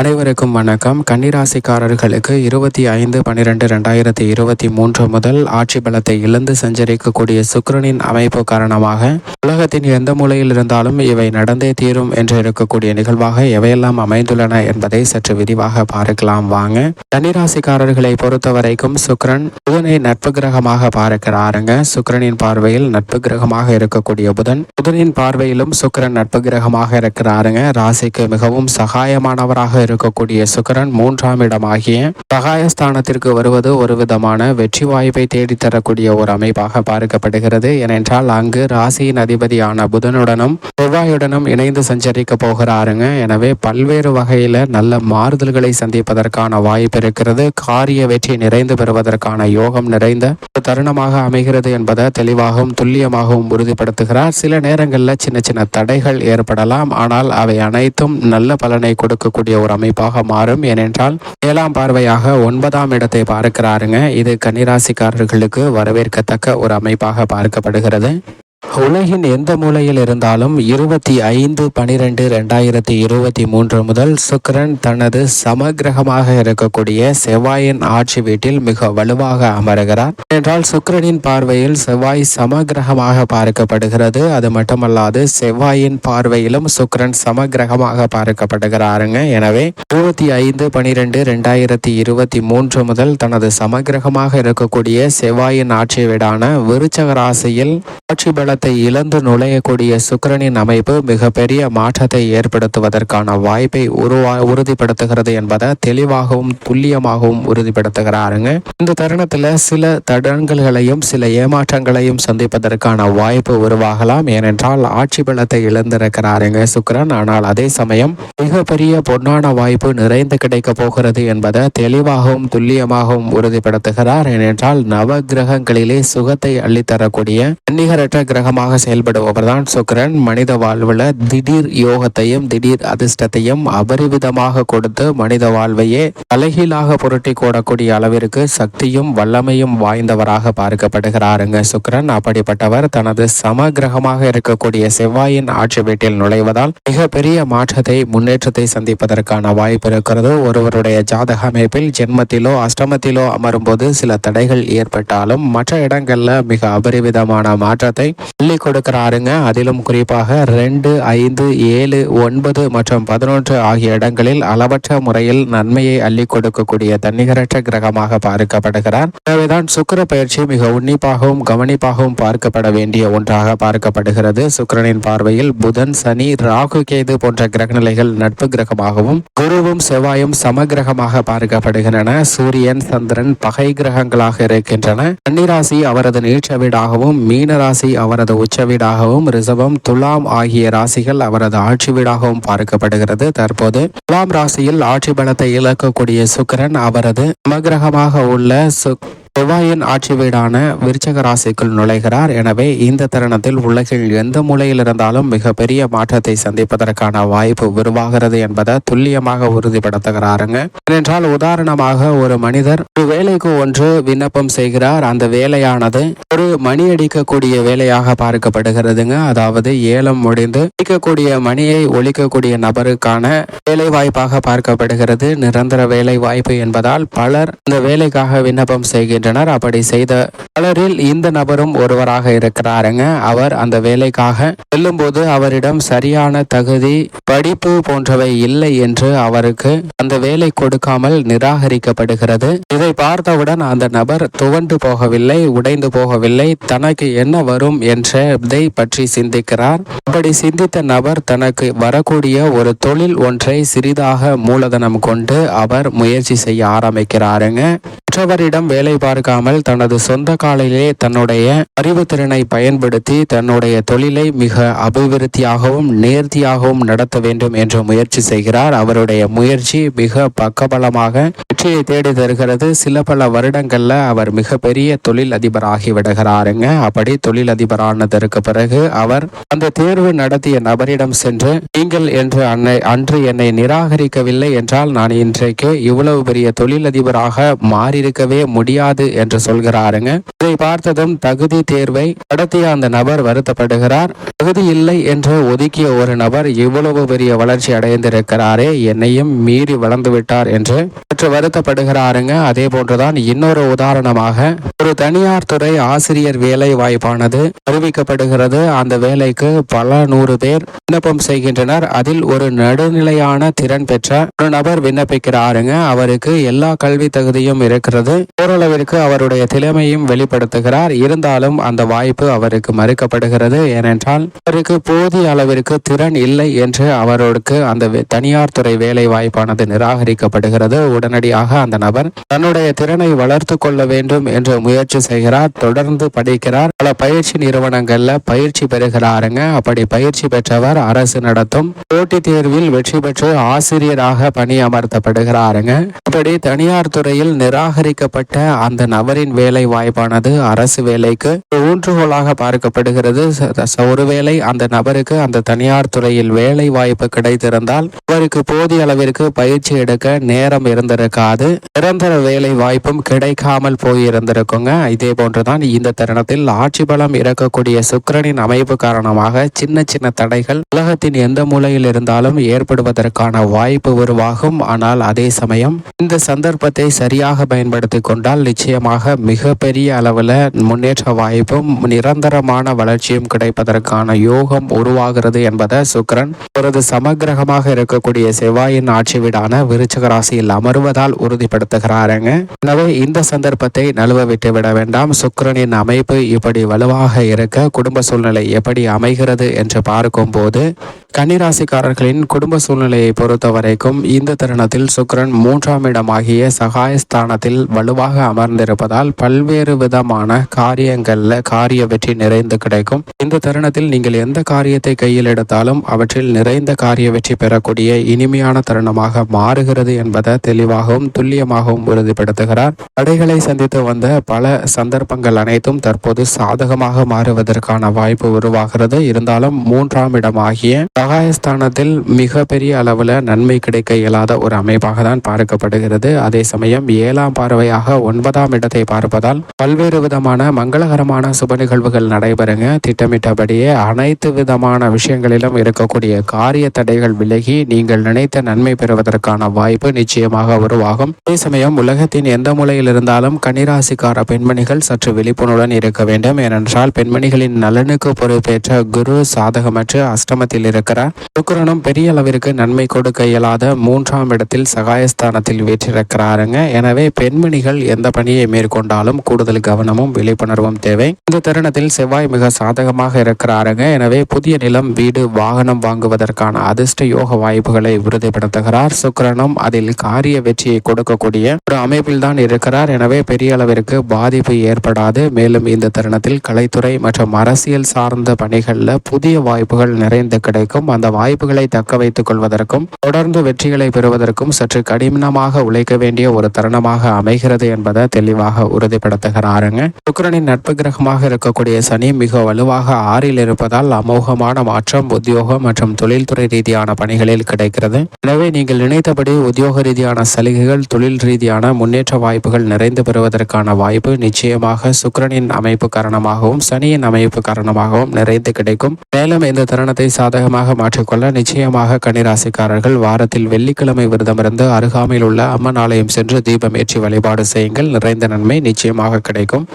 அனைவருக்கும் வணக்கம். கன்னிராசிக்காரர்களுக்கு இருபத்தி ஐந்து பன்னிரெண்டு ரெண்டாயிரத்தி இருபத்தி மூன்று முதல் ஆட்சி பலத்தை இழந்து சஞ்சரிக்கக்கூடிய சுக்ரனின் அமைப்பு காரணமாக உலகத்தின் எந்த மூலையில் இருந்தாலும் இவை நடந்தே தீரும் என்று இருக்கக்கூடிய நிகழ்வாக எவையெல்லாம் அமைந்துள்ளன என்பதை சற்று விரிவாக பார்க்கலாம். வாங்க. கன்னிராசிக்காரர்களை பொறுத்த வரைக்கும் சுக்கிரன் புதனை நட்பு கிரகமாக பார்க்கிறாருங்க. சுக்கிரனின் பார்வையில் நட்பு கிரகமாக இருக்கக்கூடிய புதன் புதனின் பார்வையிலும் சுக்கிரன் நட்பு கிரகமாக இருக்கிறாருங்க. ராசிக்கு மிகவும் சகாயமானவராக இருக்கக்கூடிய சுக்கரன் மூன்றாம் இடமாகிய சகாயஸ்தானத்திற்கு வருவது ஒரு விதமான வெற்றி வாய்ப்பை தேடித்தரக்கூடிய ஒரு அமைப்பாக பார்க்கப்படுகிறது. ஏனென்றால் அங்கு ராசியின் அதிபதியான புதனுடனும் செவ்வாயுடனும் இணைந்து சஞ்சரிக்க போகிறாருங்க. எனவே பல்வேறு வகையில நல்ல மாறுதல்களை சந்திப்பதற்கான வாய்ப்பு இருக்கிறது. காரிய வெற்றி நிறைந்து பெறுவதற்கான யோகம் நிறைந்த தருணமாக அமைகிறது என்பதை தெளிவாகவும் துல்லியமாகவும் உறுதிப்படுத்துகிறார். சில நேரங்களில் சின்ன சின்ன தடைகள் ஏற்படலாம். ஆனால் அவை அனைத்தும் நல்ல பலனை கொடுக்கக்கூடிய ஒரு அமைப்பாக மாறும். ஏனென்றால் ஏழாம் பார்வையாக ஒன்பதாம் இடத்தை பார்க்கிறாருங்க. இது கன்னிராசிக்காரர்களுக்கு வரவேற்கத்தக்க ஒரு அமைப்பாக பார்க்கப்படுகிறது. உலகின் எந்த மூலையில் இருந்தாலும் இருபத்தி ஐந்து பனிரெண்டு ரெண்டாயிரத்தி இருபத்தி மூன்று முதல் சுக்கரன் தனது சமகிரகமாக இருக்கக்கூடிய செவ்வாயின் ஆட்சி வீட்டில் மிக வலுவாக அமருகிறார். என்றால் சுக்கரனின் பார்வையில் செவ்வாய் சமகிரகமாக பார்க்கப்படுகிறது. அது மட்டுமல்லாது செவ்வாயின் பார்வையிலும் சுக்கரன் சமகிரகமாக பார்க்கப்படுகிறாருங்க. எனவே இருபத்தி ஐந்து பனிரெண்டு ரெண்டாயிரத்தி இருபத்தி மூன்று முதல் தனது சமகிரகமாக இருக்கக்கூடிய செவ்வாயின் ஆட்சி வீடான விருச்சக ராசியில் ஆட்சி பலத்தை இழந்து நுழையக்கூடிய சுக்கிரனின் அமைப்பு மிகப்பெரிய மாற்றத்தை ஏற்படுத்துவதற்கான வாய்ப்பை உருவா உறுதிப்படுத்துகிறது என்பதை தெளிவாகவும் துல்லியமாகவும் உறுதிப்படுத்துகிறாருங்க. இந்த தருணத்தில் சில தடங்கல்களையும் சில ஏமாற்றங்களையும் சந்திப்பதற்கான வாய்ப்பு உருவாகலாம். ஏனென்றால் ஆட்சி பலத்தை இழந்திருக்கிறாருங்க சுக்கிரன். ஆனால் அதே சமயம் மிகப்பெரிய பொன்னான வாய்ப்பு நிறைந்து கிடைக்க போகிறது என்பதை தெளிவாகவும் துல்லியமாகவும் உறுதிப்படுத்துகிறார். ஏனென்றால் நவ கிரகங்களிலே சுகத்தை அள்ளித்தரக்கூடிய அந்நிகரற்ற கிரகமாக செயல்படுபவர் தான் சுக்கரன். மனித வாழ்வில் திடீர் யோகத்தையும் திடீர் அதிர்ஷ்டத்தையும் அபரிவிதமாக கொடுத்து மனித வாழ்வையே தலைகீழாக புரட்டி கூடக்கூடிய அளவிற்கு சக்தியும் வல்லமையும் வாய்ந்தவராக பார்க்கப்படுகிறாருங்க சுக்கரன். அப்படிப்பட்டவர் தனது சம கிரகமாக இருக்கக்கூடிய செவ்வாயின் ஆட்சி வீட்டில் நுழைவதால் மிகப்பெரிய மாற்றத்தை முன்னேற்றத்தை சந்திப்பதற்கான வாய்ப்பு இருக்கிறது. ஒருவருடைய ஜாதக அமைப்பில் ஜென்மத்திலோ அஷ்டமத்திலோ அமரும் போது சில தடைகள் ஏற்பட்டாலும் மற்ற இடங்கள்ல மிக அபரிவிதமான மாற்றத்தை அள்ளி கொடுக்கிறாருங்க அதிலும் குறிப்பாக ரெண்டு ஐந்து ஏழு ஒன்பது மற்றும் பதினொன்று ஆகிய இடங்களில் அளவற்ற முறையில் நன்மையை அள்ளி கொடுக்கக்கூடிய தன்னிகரற்ற கிரகமாக பார்க்கப்படுகிறார். எனவேதான் சுக்கர பயிற்சி மிக உன்னிப்பாகவும் கவனிப்பாகவும் பார்க்கப்பட வேண்டிய ஒன்றாக பார்க்கப்படுகிறது. சுக்கரனின் பார்வையில் புதன் சனி ராகு கேது போன்ற கிரகநிலைகள் நட்பு கிரகமாகவும் குருவும் செவ்வாயும் சமகிரகமாக பார்க்கப்படுகின்றன. சூரியன் சந்திரன் பகை கிரகங்களாக இருக்கின்றன. கன்னிராசி அவரது நீச்ச வீடாகவும் மீனராசி அவர் அவரது உச்ச வீடாகவும் ரிசவம் துலாம் ஆகிய ராசிகள் அவரது ஆட்சி வீடாகவும் பார்க்கப்படுகிறது. தற்போது துலாம் ராசியில் ஆட்சி பலத்தை இழக்கக்கூடிய சுக்கிரன் அவரது சமகிரகமாக உள்ள சு செவ்வாயின் ஆட்சி வீடான விருச்சக ராசிக்குள் நுழைகிறார். எனவே இந்த தருணத்தில் உலகில் எந்த மூலையில் இருந்தாலும் மிகப்பெரிய மாற்றத்தை சந்திப்பதற்கான வாய்ப்பு உருவாகிறது என்பதை துல்லியமாக உறுதிப்படுத்துகிறாருங்க. ஏனென்றால் உதாரணமாக ஒரு மனிதர் ஒரு வேலைக்கு ஒன்று விண்ணப்பம் செய்கிறார். அந்த வேலையானது ஒரு மணி அடிக்கக்கூடிய வேலையாக பார்க்கப்படுகிறதுங்க. அதாவது ஏலம் முடிந்து அடிக்கக்கூடிய மணியை ஒழிக்கக்கூடிய நபருக்கான வேலை வாய்ப்பாக பார்க்கப்படுகிறது. நிரந்தர வேலை வாய்ப்பு என்பதால் பலர் இந்த வேலைக்காக விண்ணப்பம் செய்கின்றனர் வருகின்றனர் அப்படி செய்த பலரில் இந்த நபரும் ஒருவராக இருக்கிறாருங்க. அவர் அந்த வேலைக்காக செல்லும்போது அவரிடம் சரியான தகுதி படிப்பு போன்றவை இல்லை என்று அவருக்கு அந்த வேலை கொடுக்காமல் நிராகரிக்கப்படுகிறது. இதை பார்த்தவுடன் அந்த நபர் துவண்டு போகவில்லை உடைந்து போகவில்லை. தனக்கு என்ன வரும் என்ற இதை பற்றி சிந்திக்கிறார். அப்படி சிந்தித்த நபர் தனக்கு வரக்கூடிய ஒரு தொழில் ஒன்றை சிறிதாக மூலதனம் கொண்டு அவர் முயற்சி செய்ய ஆரம்பிக்கிறாருங்க. மற்றவரிடம் வேலை பார்க்காமல் தனது சொந்த காலிலே தன்னுடைய அறிவுத்திறனை பயன்படுத்தி தன்னுடைய தொழிலை மிக அபிவிருத்தியாகவும் நேர்த்தியாகவும் நடத்த வேண்டும் என்று முயற்சி செய்கிறார். அவருடைய முயற்சி மிக பக்கபலமாக வெற்றியை தேடி தருகிறது. சில பல வருடங்கள்ல அவர் மிகப்பெரிய தொழில் அதிபராகி விடுகிறாருங்க. அப்படி தொழில் அதிபரானதற்கு பிறகு அவர் அந்த தேர்வு நடத்திய நபரிடம் சென்று நீங்கள் என்று அன்னை அன்று என்னை நிராகரிக்கவில்லை என்றால் நான் இன்றைக்கு இவ்வளவு பெரிய தொழிலதிபராக மாறி இருக்கவே முடியாது என்று சொல்கிறாருங்க. இதை பார்த்ததும் தகுதி தேர்வை நடத்திய அந்த நபர் வருத்தப்படுகிறார். தகுதி இல்லை என்று ஒதுக்கிய ஒரு நபர் இவ்வளவு பெரிய வளர்ச்சி அடைந்திருக்கிறாரே என்னையும் மீறி வளர்ந்து விட்டார் என்று சற்று வருத்தப்படுகிறாருங்க. அதே போன்றுதான் இன்னொரு உதாரணமாக ஒரு தனியார் துறை ஆசிரியர் வேலை வாய்ப்பானது அறிவிக்கப்படுகிறது. அந்த வேலைக்கு பல நூறு பேர் விண்ணப்பம் செய்கின்றனர். அதில் ஒரு நடுநிலையான திறன் பெற்ற ஒரு நபர் விண்ணப்பிக்கிறாருங்க. அவருக்கு எல்லா கல்வி தகுதியும் இருக்க இருக்கிறது. ஓரளவிற்கு அவருடைய திறமையும் வெளிப்படுத்துகிறார். இருந்தாலும் அந்த வாய்ப்பு அவருக்கு மறுக்கப்படுகிறது. ஏனென்றால் அவருக்கு போதிய அளவிற்கு திறன் இல்லை என்று அவருக்கு அந்த தனியார் துறை வேலை வாய்ப்பானது நிராகரிக்கப்படுகிறது. உடனடியாக அந்த நபர் தன்னுடைய திறனை வளர்த்து கொள்ள வேண்டும் என்று முயற்சி செய்கிறார். தொடர்ந்து படிக்கிறார். பல பயிற்சி நிறுவனங்கள்ல பயிற்சி பெறுகிறாருங்க. அப்படி பயிற்சி பெற்றவர் அரசு நடத்தும் போட்டித் தேர்வில் வெற்றி பெற்று ஆசிரியராக பணியமர்த்தப்படுகிறாருங்க. இப்படி தனியார் துறையில் நிராக நிராகரிக்கப்பட்ட அந்த நபரின் வேலை வாய்ப்பானது அரசு வேலைக்கு ஊன்றுகோலாக பார்க்கப்படுகிறது. ஒருவேளை அந்த நபருக்கு அந்த தனியார் துறையில் வேலை வாய்ப்பு கிடைத்திருந்தால் அவருக்கு போதிய அளவிற்கு பயிற்சி எடுக்க நேரம் இருந்திருக்காது. நிரந்தர வேலை வாய்ப்பும் கிடைக்காமல் போயிருந்திருக்குங்க. இதே போன்றுதான் இந்த தருணத்தில் ஆட்சி பலம் இறக்கக்கூடிய சுக்கரனின் அமைப்பு காரணமாக சின்ன சின்ன தடைகள் உலகத்தின் எந்த மூலையில் இருந்தாலும் ஏற்படுவதற்கான வாய்ப்பு உருவாகும். ஆனால் அதே சமயம் இந்த சந்தர்ப்பத்தை சரியாக பயன்படுத்தி கொண்டால் நிச்சயமாக மிகப்பெரிய அளவில் முன்னேற்ற வாய்ப்பும் நிரந்தரமான வளர்ச்சியும் கிடைப்பதற்கான யோகம் உருவாகிறது என்பதை சுக்கரன் அவரது சமக்கிரகமாக இருக்கக்கூடிய செவ்வாயின் ஆட்சி வீடான விருச்சக ராசியில் அமர்வதால் உறுதிப்படுத்துகிறாருங்க. எனவே இந்த சந்தர்ப்பத்தை நழுவ விட்டு விட வேண்டாம். சுக்கிரனின் அமைப்பு இப்படி வலுவாக இருக்க குடும்ப சூழ்நிலை எப்படி அமைகிறது என்று பார்க்கும்போது கன்னிராசிக்காரர்களின் குடும்ப சூழ்நிலையை பொறுத்த வரைக்கும் இந்த தருணத்தில் சுக்கிரன் மூன்றாம் இடமாகிய சகாயஸ்தானத்தில் வலுவாக அமர்ந்திருப்பதால் பல்வேறு விதமான காரியங்கள்ல காரிய வெற்றி நிறைந்து கிடைக்கும். இந்த தருணத்தில் நீங்கள் எந்த காரியத்தை கையில் எடுத்தாலும் அவற்றில் நிறைந்த காரிய வெற்றி பெறக்கூடிய இனிமையான தருணமாக மாறுகிறது என்பதை தெளிவாகவும் துல்லியமாகவும் உறுதிப்படுத்துகிறார். தடைகளை சந்தித்து வந்த பல சந்தர்ப்பங்கள் அனைத்தும் தற்போது சாதகமாக மாறுவதற்கான வாய்ப்பு உருவாகிறது. இருந்தாலும் மூன்றாம் இடமாகிய சகாயஸ்தானத்தில் மிகப்பெரிய பெரிய அளவில் நன்மை கிடைக்க இயலாத ஒரு அமைப்பாக தான் பார்க்கப்படுகிறது. அதே சமயம் ஏழாம் பார்வை பார்வையாக ஒன்பதாம் இடத்தை பார்ப்பதால் பல்வேறு விதமான மங்களகரமான சுப நிகழ்வுகள் நடைபெறுங்க. திட்டமிட்டபடியே அனைத்து விதமான விஷயங்களிலும் இருக்கக்கூடிய காரிய தடைகள் விலகி நீங்கள் நினைத்த நன்மை பெறுவதற்கான வாய்ப்பு நிச்சயமாக உருவாகும். அதே சமயம் உலகத்தின் எந்த மூலையில் இருந்தாலும் கன்னிராசிக்கார பெண்மணிகள் சற்று விழிப்புணர்வுடன் இருக்க வேண்டும். ஏனென்றால் பெண்மணிகளின் நலனுக்கு பொறுப்பேற்ற குரு சாதகமற்று அஷ்டமத்தில் இருக்கிறார். சுக்கரனும் பெரிய அளவிற்கு நன்மை கொடுக்க இயலாத மூன்றாம் இடத்தில் சகாயஸ்தானத்தில் வீற்றிருக்கிறாருங்க. எனவே பெண் பெண்மணிகள் எந்த பணியை மேற்கொண்டாலும் கூடுதல் கவனமும் விழிப்புணர்வும் தேவை. இந்த தருணத்தில் செவ்வாய் மிக சாதகமாக இருக்கிறாருங்க. எனவே புதிய நிலம் வீடு வாகனம் வாங்குவதற்கான அதிர்ஷ்ட யோக வாய்ப்புகளை உறுதிப்படுத்துகிறார். சுக்கிரனும் அதில் காரிய வெற்றியை கொடுக்கக்கூடிய ஒரு அமைப்பில் தான் இருக்கிறார். எனவே பெரிய அளவிற்கு பாதிப்பு ஏற்படாது. மேலும் இந்த தருணத்தில் கலைத்துறை மற்றும் அரசியல் சார்ந்த பணிகளில் புதிய வாய்ப்புகள் நிறைந்து கிடைக்கும். அந்த வாய்ப்புகளை தக்க வைத்துக் கொள்வதற்கும் தொடர்ந்து வெற்றிகளை பெறுவதற்கும் சற்று கடினமாக உழைக்க வேண்டிய ஒரு தருணமாக அமைகிறது என்பதை தெளிவாக உறுதிப்படுத்துகிறாருங்க. சுக்கிரனின் நட்பு கிரகமாக இருக்கக்கூடிய சனி மிக வலுவாக ஆறில் இருப்பதால் அமோகமான மாற்றம் உத்தியோகம் மற்றும் தொழில்துறை ரீதியான பணிகளில் கிடைக்கிறது. எனவே நீங்கள் நினைத்தபடி உத்தியோக ரீதியான சலுகைகள் தொழில் ரீதியான முன்னேற்ற வாய்ப்புகள் நிறைந்து பெறுவதற்கான வாய்ப்பு நிச்சயமாக சுக்கரனின் அமைப்பு காரணமாகவும் சனியின் அமைப்பு காரணமாகவும் நிறைந்து கிடைக்கும். மேலும் இந்த தருணத்தை சாதகமாக மாற்றிக்கொள்ள நிச்சயமாக கன்னிராசிக்காரர்கள் வாரத்தில் வெள்ளிக்கிழமை விரதமிருந்து அருகாமையில் உள்ள அம்மன் ஆலயம் சென்று தீபம் ஏற்றி வழிபாடு செய்யுங்கள். நிறைந்த நன்மை நிச்சயமாக கிடைக்கும்.